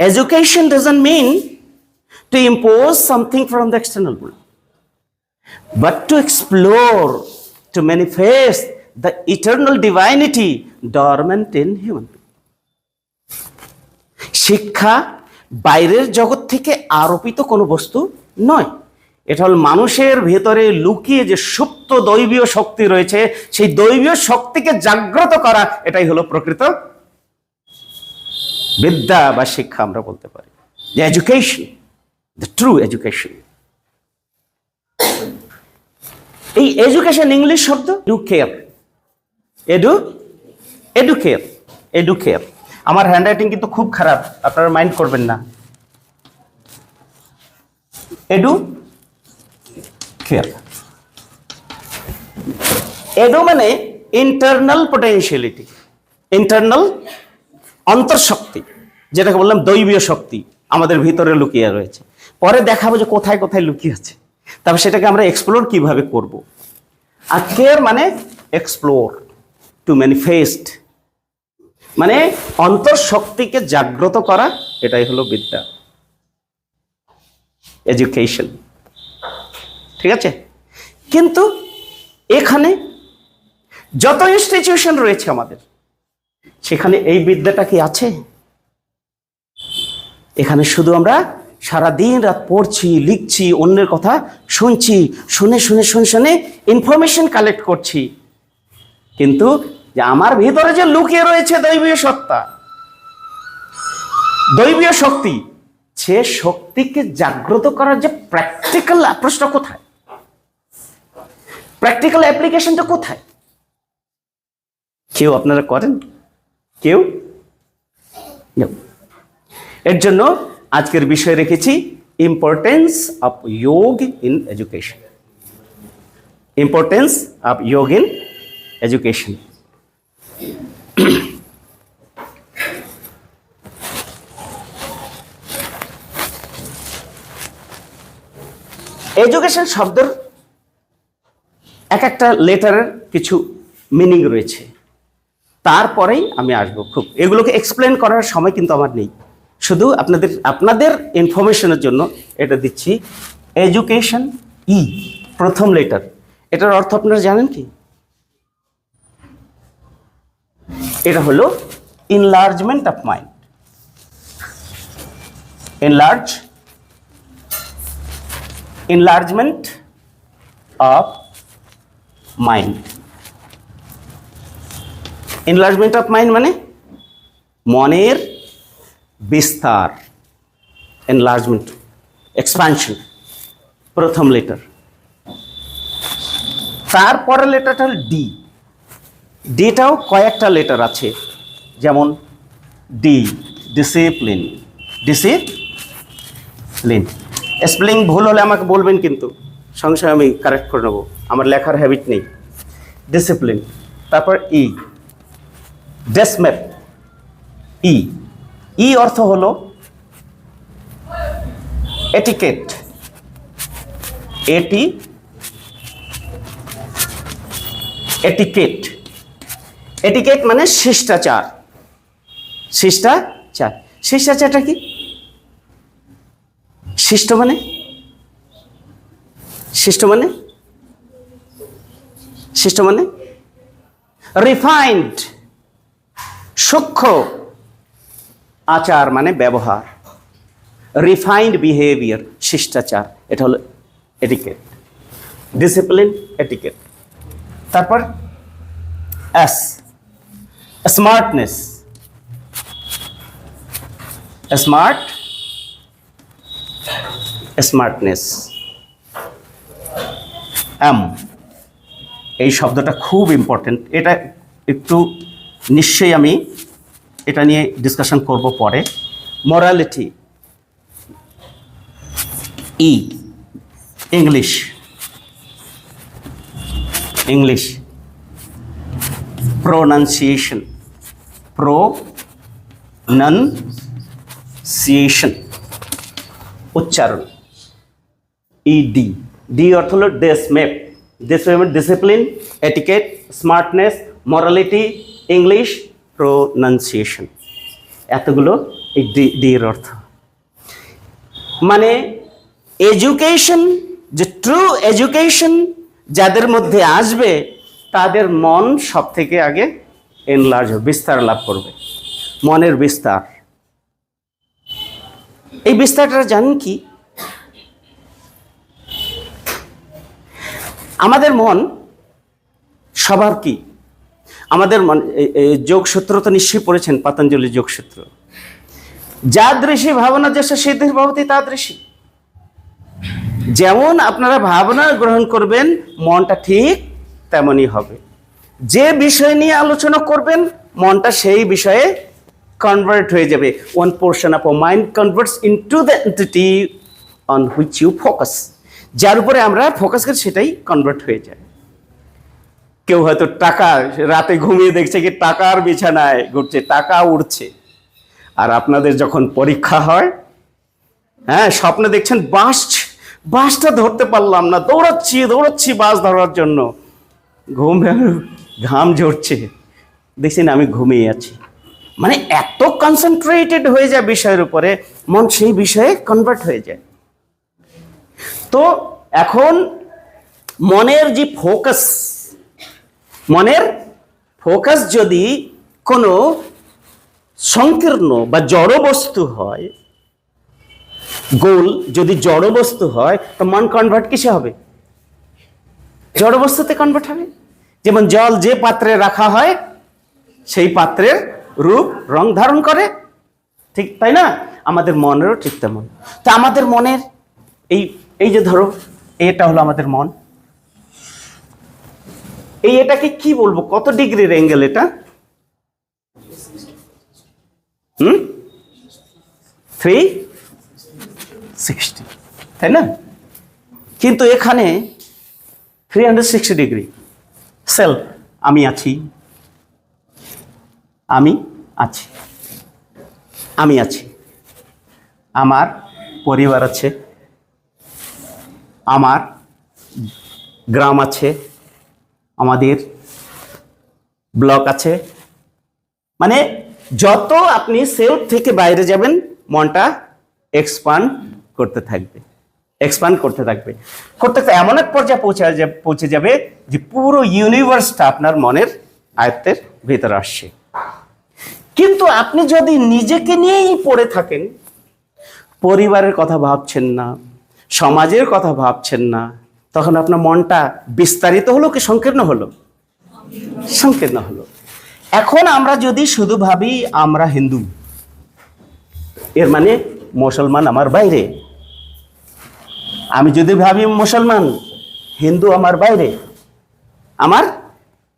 Education doesn't mean to impose something from the external world, but to explore, to manifest the eternal divinity dormant in human being. শিক্ষা বাইরের জগৎ থেকে আরোপিত কোনো বস্তু নয় এটা হল মানুষের ভেতরে লুকিয়ে যে সুপ্ত দৈবীয় শক্তি রয়েছে সেই দৈবীয় শক্তিকে জাগ্রত করা এটাই হলো প্রকৃত বিদ্যা বা শিক্ষা আমরা বলতে পারি। যে এডুকেশন দ্য ট্রু এডুকেশন এই এডুকেশন ইংলিশ শব্দ এডুকেয়ার এডু এডুকেয়ার এডুকেয়ার আমার হ্যান্ডরাইটিং কিন্তু খুব খারাপ, আপনারা মাইন্ড করবেন না। এডু কেয়ার এডু মানে ইন্টারনাল পোটেনশিয়ালিটি ইন্টারনাল অন্তর্শক্তি যেটাকে বললাম দৈবীয় শক্তি, আমাদের ভিতরে লুকিয়ে রয়েছে। পরে দেখাবো যে কোথায় কোথায় লুকিয়ে আছে। তারপর সেটাকে আমরা এক্সপ্লোর কীভাবে করব। আর কেয়ার মানে এক্সপ্লোর টু ম্যানিফেস্ট মানে অন্তর্শক্তিকে জাগ্রত করা, এটাই হলো বিদ্যা। এডুকেশন ঠিক আছে? কিন্তু এখানে যত ইনস্টিটিউশন রয়েছে আমাদের সেখানে এই বিদ্যাটা কি আছে? এখানে শুধু আমরা সারা দিন রাত পড়ছি, লিখছি, অন্যের কথা শুনছি, শুনে শুনে শুনে শুনে ইনফরমেশন কালেক্ট করছি। কিন্তু আমার ভিতরে যে লুকিয়ে রয়েছে দৈবীয় সত্তা, দৈবীয় শক্তি, সে শক্তিকে জাগ্রত করার যে প্র্যাকটিক্যাল অ্যাপ্রোচটা কোথায়? প্র্যাকটিক্যাল অ্যাপ্লিকেশনটা কোথায়? কেউ আপনারা করেন? কেউ? এর জন্য আজকের বিষয় রেখেছি importance of yog in education importance of yog in education education শব্দের এক একটা লেটারের কিছু মিনিং রয়েছে। তারপরেই আমি আসব, খুব। এগুলোকে এক্সপ্লেন করার সময় কিন্তু আমার নেই। শুধু আপনাদের আপনাদের ইনফরমেশনের জন্য এটা দিচ্ছি। এডুকেশন ই প্রথম লেটার এটার অর্থ আপনারা জানেন কি? এটা হলো enlargement of mind enlarge, enlargement of mind enlargement of mind মানে মনের বিস্তার, enlargement, expansion, প্রথম লেটার তারপরের লেটারটা হল ডি ডিটাও কয়েকটা লেটার আছে, যেমন ডি ডিসিপ্লিন ডিসিপ্লিন স্পেলিং ভুল হলে আমাকে বলবেন কিন্তু সঙ্গে সঙ্গে আমি কারেক্ট করে নেব, আমার লেখার হ্যাবিট নেই। ডিসিপ্লিন তারপর ই ডেসমেপ ই ই অর্থ হল এটিকেট এটি এটিকেট এটিকেট মানে শিষ্টাচার। শিষ্টাচার। শিষ্টাচারটা কি? শিষ্ট মানে? শিষ্ট মানে? শিষ্ট মানে? রিফাইন্ড সূক্ষ্ম আচার মানে ব্যবহার রিফাইন্ড বিহেভিয়ার শিষ্টাচার, এটা হলো এটিকেট ডিসিপ্লিন এটিকেট তারপর S smartness smart smartness M এই শব্দটা খুব ইম্পর্টেন্ট এটা একটু নিশ্চয়ই আমি এটা নিয়ে ডিসকাশন করব পরে। Morality E English English pronunciation pronunciation উচ্চারণ ইডি ডি অর্থ হলো DESMEP DESMEP discipline etiquette smartness morality English pronunciation এতগুলো এই ডি এর অর্থ। মানে এডুকেশন যে ট্রু এডুকেশন যাদের মধ্যে আসবে, তাদের মন সব থেকে আগে এনলার্জ বিস্তার লাভ করবে। মনের বিস্তার। এই বিস্তারটা জানেন কি? আমাদের মন সবার কি? আমাদের মন যোগসূত্র তো নিশ্চয়ই পড়েছেন, পতঞ্জলি যোগসূত্র যা যাদৃশী ভাবনা যে সিদ্ধির তা তাদৃশী যেমন আপনারা ভাবনা গ্রহণ করবেন, মনটা ঠিক তেমনই হবে। যে বিষয় নিয়ে আলোচনা করবেন, মনটা সেই বিষয়ে কনভার্ট হয়ে যাবে। One portion of mind converts into the entity on which you focus যার উপরে আমরা ফোকাস করি, সেটাই কনভার্ট হয়ে যায়। কেউ হয়তো টাকা রাতে ঘুমিয়ে দেখছে কি টাকার বিছানায় ঘুরছে, টাকা উড়ছে। আর আপনাদের যখন পরীক্ষা হয় হ্যাঁ স্বপ্নে দেখছেন বাস বাসটা ধরতে পারলাম না, দৌড়াচ্ছি দৌড়াচ্ছি বাস ধরার জন্য। ঘুম ঘাম ঝরছে। দেখছেন আমি ঘুমিয়ে আছি। মানে এত কনসেন্ট্রেটেড হয়ে যায় বিষয়ের উপরে, মন সেই বিষয়ে কনভার্ট হয়ে যায়। তো এখন মনের যে ফোকাস মনের ফোকাস যদি কোনো সংকীর্ণ বা জড় বস্তু হয়, গোল যদি জড় বস্তু হয়, তো মন কনভার্ট কিসে হবে? জড় বস্তুতে কনভার্ট হবে? যেমন জল যে পাত্রে রাখা হয়, সেই পাত্রের রূপ, রং ধারণ করে। ঠিক তাই না? আমাদের মনেরও ঠিক তেমন। তা আমাদের মনের, এই এই যে ধরো, এটা হলো আমাদের মন। এই এটাকে কি বলব? কত ডিগ্রির অ্যাঙ্গেল এটা? হুম? থ্রি সিক্সটি তাই না? কিন্তু এখানে three hundred sixty degree self আমি আছি। আমি আছি। আমি আছি। আমার পরিবার আছে। আমার গ্রাম আছে। আমাদের ব্লক আছে। মানে যত আপনি সেলফ থেকে বাইরে যাবেন, মনটা এক্সপান্ড করতে থাকবে। এক্সপান্ড করতে থাকবে। করতে এমন এক পর্যায়ে পৌঁছে পৌঁছে যাবে যে পুরো ইউনিভার্সটা আপনার মনের আয়ত্তের ভিতরে আসছে। কিন্তু আপনি যদি নিজেকে নিয়েই পড়ে থাকেন, পরিবারের কথা ভাবছেন না, সমাজের কথা ভাবছেন না তখন আপনার মনটা বিস্তারিত হলো কি সংকীর্ণ হলো? সংকীর্ণ হলো। এখন আমরা যদি শুধু ভাবি আমরা হিন্দু, এর মানে মুসলমান আমার বাইরে। আমি যদি ভাবি মুসলমান, হিন্দু আমার বাইরে আমার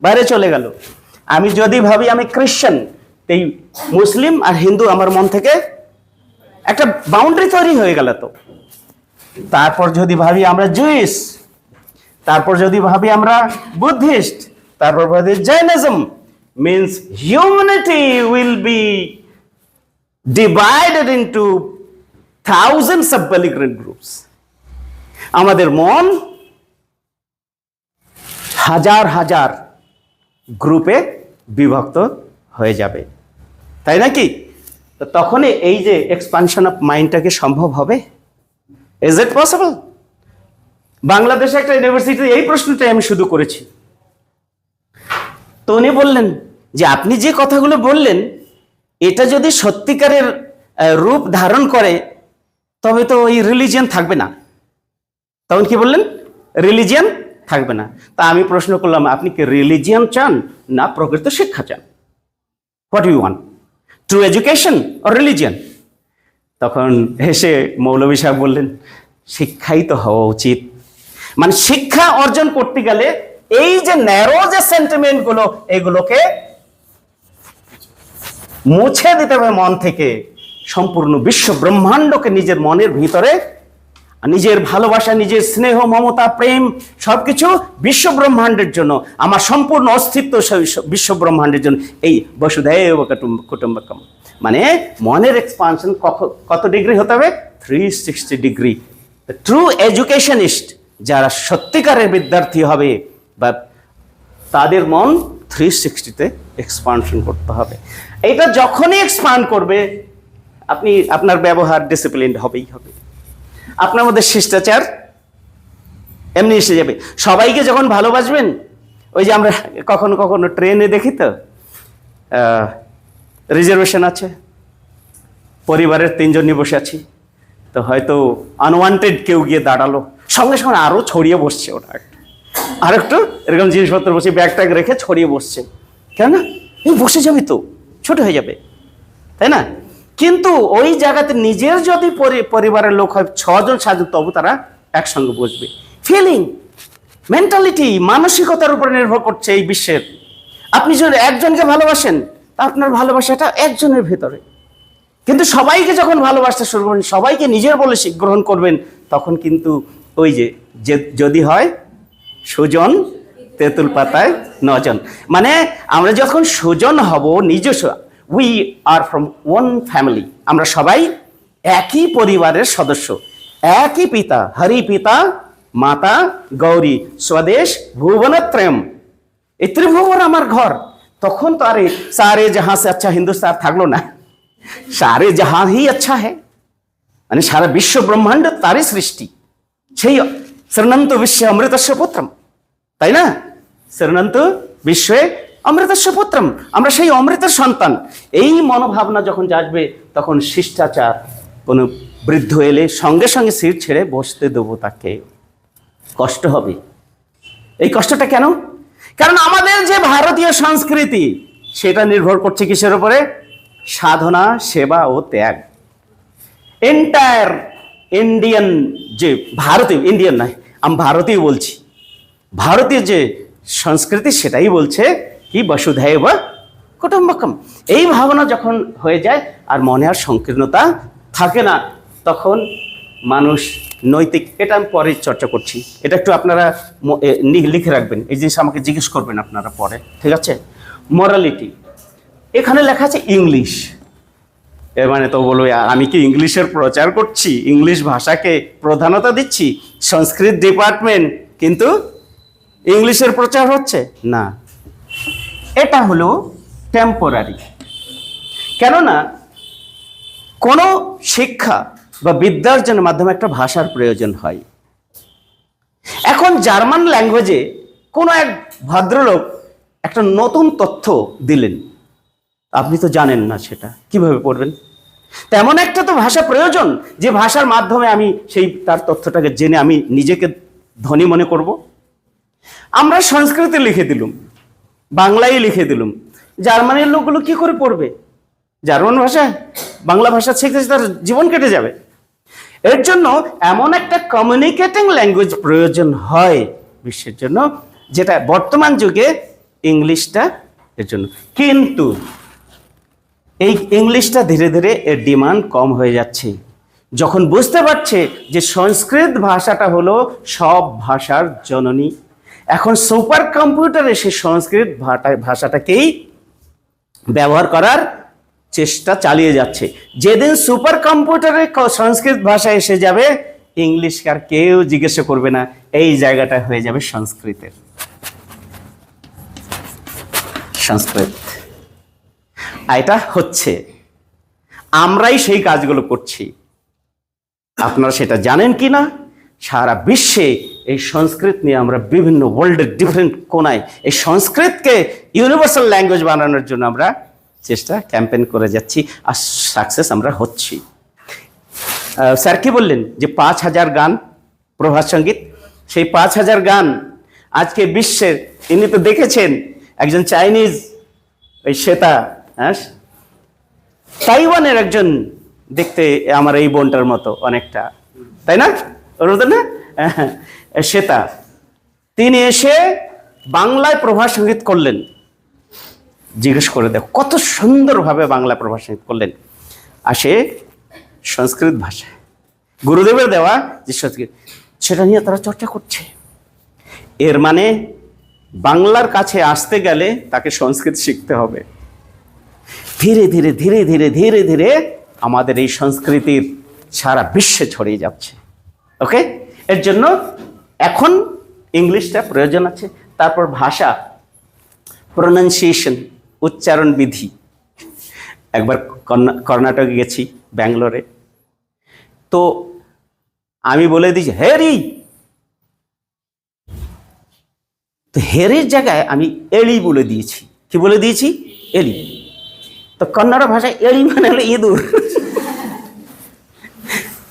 বাইরে চলে গেল। আমি যদি ভাবি আমি খ্রিশ্চান এই মুসলিম আর হিন্দু আমার মন থেকে একটা বাউন্ডারি তৈরি হয়ে গেল তো। তারপর যদি ভাবি আমরা জুইস তারপর যদি ভাবি আমরা বুদ্ধিস্ট, তারপর ভাবি Jainism means humanity will be divided into thousands of groups আমাদের মন হাজার হাজার গ্রুপে বিভক্ত হয়ে যাবে। তাই নাকি? তো তখনই এই যে এক্সপানশন অফ মাইন্ডটাকে সম্ভব হবে? ইজ ইট পসিবল বাংলাদেশে একটা ইউনিভার্সিটি এই প্রশ্নটাই আমি শুধু করেছি। তো উনি বললেন যে আপনি যে কথাগুলো বললেন, এটা যদি সত্যিকারের রূপ ধারণ করে, তবে তো ওই রিলিজিয়ান থাকবে না। তখন কি বললেন? রিলিজিয়ান থাকবে না। তা আমি প্রশ্ন করলাম, আপনি কি রিলিজিয়ান চান না প্রকৃত শিক্ষা চান? What you want true education or religion তখন হেসে মৌলভী সাহেব বললেন, শিক্ষাই তো হওয়া উচিত। মানে শিক্ষা অর্জন করতে গেলে এই যে ন্যারো যে সেন্টিমেন্টগুলো, এগুলোকে মুছে দিতে হবে মন থেকে। সম্পূর্ণ বিশ্ব ব্রহ্মাণ্ডকে নিজের মনের ভিতরে, নিজের ভালোবাসা, নিজের স্নেহ, মমতা, প্রেম, সবকিছু বিশ্ব ব্রহ্মাণ্ডের জন্য, আমার সম্পূর্ণ অস্তিত্ব বিশ্ব ব্রহ্মাণ্ডের জন্য। এই বসুধৈব কুটুম্ব, কুটুম্বকম। মানে মনের এক্সপানশন কত ডিগ্রি হতে হবে? Three sixty degree true educationist যারা সত্যিকারের বিদ্যার্থী হবে বা তাদের মন থ্রি সিক্সটিতে এক্সপানশন করতে হবে। এটা যখনই এক্সপান্ড করবে, আপনি, আপনার ব্যবহার ডিসিপ্লিন হবেই হবে। আপনার মধ্যে শিষ্টাচার এমনি এসে যাবে। সবাইকে যখন ভালোবাসবেন, ওই যে আমরা কখনো কখনো ট্রেনে দেখি তো রিজার্ভেশন আছে, পরিবারের তিনজনই বসে আছি, তো হয়তো আনওয়ান্টেড কেউ গিয়ে দাঁড়াল। সঙ্গে সঙ্গে আরও ছড়িয়ে বসছে ওটা আর একটু এরকম জিনিসপত্র বসে ব্যাগ ট্যাগ রেখে ছড়িয়ে বসছে। কেন এই বসে যাবে তো, ছোট হয়ে যাবে। তাই না? কিন্তু ওই জায়গাতে নিজের যদি পরিবারের লোক হয়, ছজন, সাতজন, তবু তারা একসঙ্গে বসবে। ফিলিং মেন্টালিটি মানসিকতার উপর নির্ভর করছে এই বিশ্বের। আপনি যদি একজনকে ভালোবাসেন, তা আপনার ভালোবাসাটা একজনের ভেতরে। কিন্তু সবাইকে যখন ভালোবাসতে শুরু করবেন সবাইকে নিজের বলে গ্রহণ করবেন, তখন কিন্তু ওই যে যদি হয়, সুজন তেঁতুল পাতায় নজন। মানে আমরা যখন সুজন হব, নিজস্ব we are from one family আমরা সবাই একই পরিবারের সদস্য। একই পিতা, হরি পিতা, মাতা, গৌরী, স্বদেশ ভুবনত্রয়ম এই ত্রিভুবন আমার ঘর। তখন তো আরে, সারে জাহাঁ সে আচ্ছা হিন্দুস্তান থাকল না। সারে জাহাঁ হি আচ্ছা হ্যাঁ মানে সারা বিশ্ব ব্রহ্মাণ্ড তারই সৃষ্টি। সেই শ্রীনন্ত বিশ্বে অমৃতস্য পুত্রম তাই না শ্রীনন্ত বিশ্বে অমৃতস্য পুত্রম আমরা সেই অমৃতের সন্তান এই মনোভাবনা যখন জাগবে, তখন শিষ্টাচার কোনো বৃদ্ধ এলে সঙ্গে সঙ্গে সিট ছেড়ে বসতে দেবো তাকে। কষ্ট হবে। এই কষ্টটা কেন? কারণ আমাদের যে ভারতীয় সংস্কৃতি, সেটা নির্ভর করছে কিসের উপরে? সাধনা, সেবা ও ত্যাগ। এন্টায়ার ইন্ডিয়ান যে ভারতীয় ইন্ডিয়ান নয় আমি ভারতীয় বলছি। ভারতীয় যে সংস্কৃতি সেটাই বলছে কি বসুধৈব কুটুম্বকম। এই ভাবনা যখন হয়ে যায় আর মনে আর সংকীর্ণতা থাকে না, তখন মানুষ নৈতিক, এটা আমি পরে চর্চা করছি। এটা একটু আপনারা লিখে রাখবেন, এই জিনিস আমাকে জিজ্ঞেস করবেন আপনারা পরে, ঠিক আছে? মরালিটি এখানে লেখা আছে ইংলিশ এর মানে তো বলবে আমি কি ইংলিশের প্রচার করছি? ইংলিশ ভাষাকে প্রধানতা দিচ্ছি? সংস্কৃত ডিপার্টমেন্ট কিন্তু ইংলিশের প্রচার হচ্ছে? না। এটা হলো টেম্পোরারি কেননা কোনো শিক্ষা বা বিদ্যার্জনের মাধ্যমে একটা ভাষার প্রয়োজন হয়। এখন জার্মান ল্যাঙ্গুয়েজে কোনো এক ভদ্রলোক একটা নতুন তথ্য দিলেন। আপনি তো জানেন না সেটা। কীভাবে পড়বেন? তেমন একটা তো ভাষা প্রয়োজন যে ভাষার মাধ্যমে আমি সেই তার তথ্যটাকে জেনে আমি নিজেকে ধনী মনে করব। আমরা সংস্কৃতে লিখে দিলুম, বাংলায় লিখে দিলুম। জার্মানির লোকগুলো কি করে পড়বে? জার্মান ভাষা, বাংলা ভাষা শিখতে তার জীবন কেটে যাবে। এর জন্য এমন একটা কমিউনিকেটিং ল্যাঙ্গুয়েজ প্রয়োজন হয় বিশ্বের জন্য, যেটা বর্তমান যুগে ইংলিশটা এর জন্য। কিন্তু এই ইংলিশটা ধীরে ধীরে এর ডিমান্ড কম হয়ে যাচ্ছে। যখন বুঝতে পারছে যে সংস্কৃত ভাষাটা হলো সব ভাষার জননী, এখন সুপার কম্পিউটারে সে সংস্কৃত ভাষাটাকেই ব্যবহার করার চেষ্টা চালিয়ে যাচ্ছে। যেদিন সুপার কম্পিউটারে সংস্কৃত ভাষা এসে যাবে ইংলিশ আর কেউ জিজ্ঞাসা করবে না, এই জায়গাটা হয়ে যাবে সংস্কৃতের। সংস্কৃত। এটা হচ্ছে। আমরাই সেই কাজগুলো করছি। আপনারা সেটা জানেন কি না? সারা বিশ্বে এই সংস্কৃত নিয়ে আমরা বিভিন্ন ওয়ার্ল্ডের ডিফারেন্ট কোনায় এই সংস্কৃতকে ইউনিভার্সাল ল্যাঙ্গুয়েজ বানানোর জন্য আমরা চেষ্টা ক্যাম্পেন করে যাচ্ছি আর সাকসেস আমরা হচ্ছি। স্যার কি বললেন যে পাঁচ হাজার গান প্রভাত সংগীত? সেই পাঁচ হাজার গান আজকে বিশ্বের, ইনি তো দেখেছেন, একজন চাইনিজ ওই শ্বেতা হ্যাঁ? তাইওয়ানের একজন দেখতে আমার এই বোনটার মতো অনেকটা। তাই না? ওর মতো না শ্বেতা। তিনি এসে বাংলায় প্রভাত সংগীত করলেন। জিজ্ঞেস করে দেখো, কত সুন্দরভাবে বাংলা প্রভাত সংগীত করলেন। আসে সংস্কৃত ভাষায়। গুরুদেবের দেওয়া যে সংস্কৃত, সেটা নিয়ে তারা চর্চা করছে। এর মানে বাংলার কাছে আসতে গেলে তাকে সংস্কৃত শিখতে হবে। ধীরে ধীরে ধীরে ধীরে ধীরে ধীরে আমাদের এই সংস্কৃতির সারা বিশ্বে ছড়িয়ে যাচ্ছে। ওকে এর জন্য এখন ইংলিশটা প্রয়োজন আছে। তারপর ভাষা প্রোনাউন্সিয়েশন উচ্চারণ বিধি। একবার কর্ণাটকে গেছি, ব্যাঙ্গালোরে। তো আমি বলে দিয়েছি হেরি! তো হেরির জায়গায় আমি এলি বলে দিয়েছি। কি বলে দিয়েছি? এলি। তো কন্নড় ভাষায় এলি মানে হলো ইঁদুর।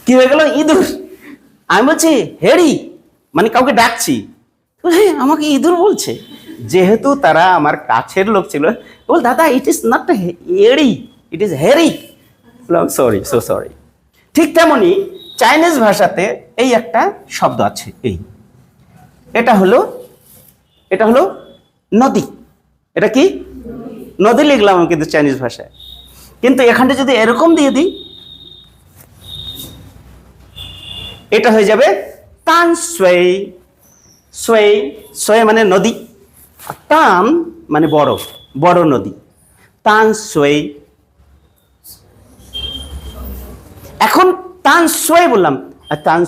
কি হয়ে গেল? ইঁদুর। আমি বলছি হেরি মানে কাউকে ডাকছি। বলে, আমাকে ইঁদুর বলছে। যেহেতু তারা আমার কাছের লোক ছিল বল দাদা ইট ইজ নট এড়ি it is Hari sorry so sorry ঠিক তেমনি চাইনিজ ভাষাতে এই একটা শব্দ আছে এই। এটা হলো এটা হলো নদী। এটা কি? নদী লিখলাম আমি কিন্তু চাইনিজ ভাষায়। কিন্তু এখানটা যদি এরকম দিয়ে দিই, এটা হয়ে যাবে তান সোয়ে সোয়ে সোয়ে মানে নদী তান মানে বড় বড় নদী। তান সোয়ে। এখন তান সোয়ে বললাম, আর তান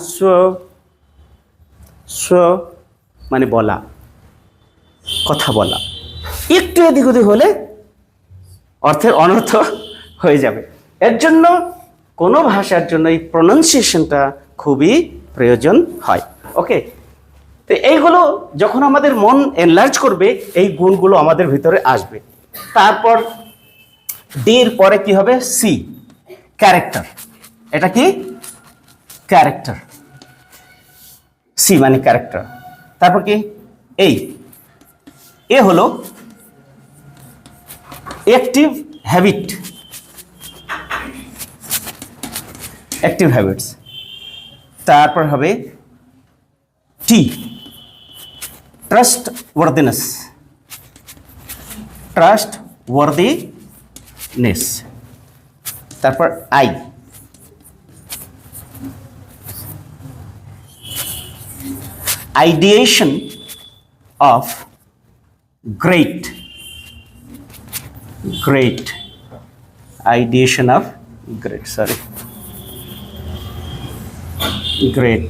মানে বলা, কথা বলা। একটু এদিক ওদিক হলে অর্থের অনর্থ হয়ে যাবে। এর জন্য কোনো ভাষার জন্য এই প্রনাউন্সিয়েশনটা খুবই প্রয়োজন হয়। ওকে তো এইগুলো যখন আমাদের মন এনলার্জ করবে, এই গুণগুলো আমাদের ভিতরে আসবে। তারপর ডির পরে কি হবে? সি ক্যারেক্টার এটা কি? ক্যারেক্টার সি মানে ক্যারেক্টার তারপর কি? এই এ হলো অ্যাক্টিভ হ্যাবিট অ্যাক্টিভ হ্যাবিটস তারপর হবে টি ট্রাস্ট ওয়ার্দিনেস ট্রাস্ট ওয়ার্দিনেস তারপর I ideation of great. great ideation of great sorry great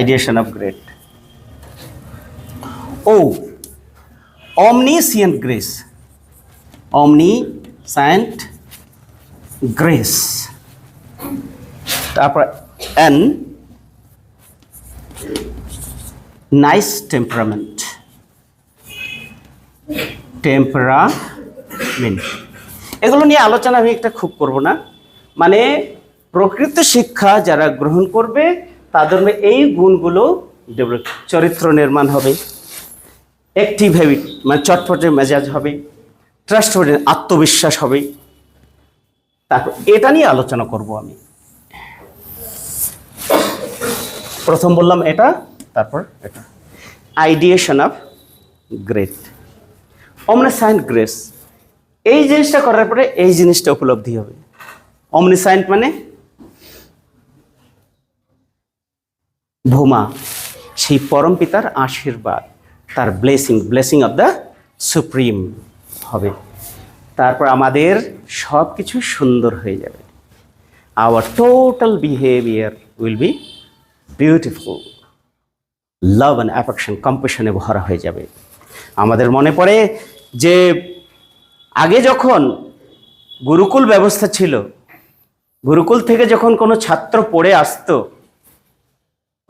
ideation of great oh omniscient grace omniscient grace তারপর n নাইস টেম্পারামেন্ট temperament এগুলো নিয়ে আলোচনা আমি একটা খুব করব না। মানে প্রকৃত শিক্ষা যারা গ্রহণ করবে তাদের এই গুণগুলো ডেভেলপ চরিত্র নির্মাণ হবে। অ্যাক্টিভ হ্যাবিট মানে চটপটে মেজাজ হবে। ট্রাস্ট আত্মবিশ্বাস হবে। তারপর এটা নিয়ে আলোচনা করব আমি। প্রথম বললাম এটা, তারপর এটা। Ideation of great omniscient grace এই জিনিসটা করার পরে এই জিনিসটা উপলব্ধি হবে। অমনিসাইন্ট মানে ভূমা সেই পরম পিতার আশীর্বাদ, তার blessing blessing of the supreme হবে। তারপর আমাদের সব কিছু সুন্দর হয়ে যাবে। Our total behaviour will be beautiful love and affection কম্পেশনে ভরা হয়ে যাবে। আমাদের মনে পড়ে যে আগে যখন গুরুকুল ব্যবস্থা ছিল গুরুকুল থেকে যখন কোনো ছাত্র পড়ে আসতো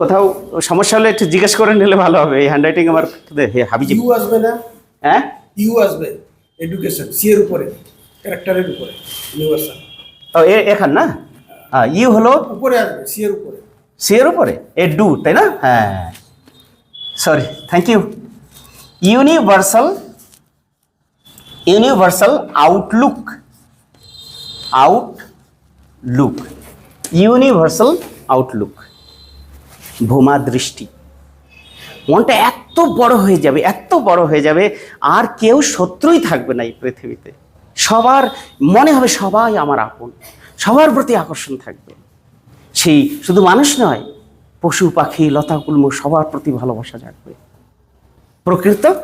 কোথাও সমস্যা হলে একটু জিজ্ঞেস করে নিলে ভালো হবে। এই হ্যান্ডরাইটিং আমার হে হাবিজি। ইউ আসবে না? হ্যাঁ? ইউ আসবে। এডুকেশন সি এর উপরে ক্যারেক্টারের উপরে ইউনিভার্সাল ও এ এখান না? ইউ হলো উপরে আসবে সি এর উপরে। সি এর উপরে? এ ডু তাই না? হ্যাঁ। Sorry thank you universal universal outlook outlook universal outlook ভূমা দৃষ্টি মনটা এত বড় হয়ে যাবে, এত বড় হয়ে যাবে, আর কেউ শত্রুই থাকবে না এই পৃথিবীতে। সবার, মনে হবে সবাই আমার আপন, সবার প্রতি আকর্ষণ থাকবে। সেই শুধু মানুষ নয়, পশু পাখি, লতা কুলম সবার প্রতি ভালোবাসা জাগবে। প্রকৃত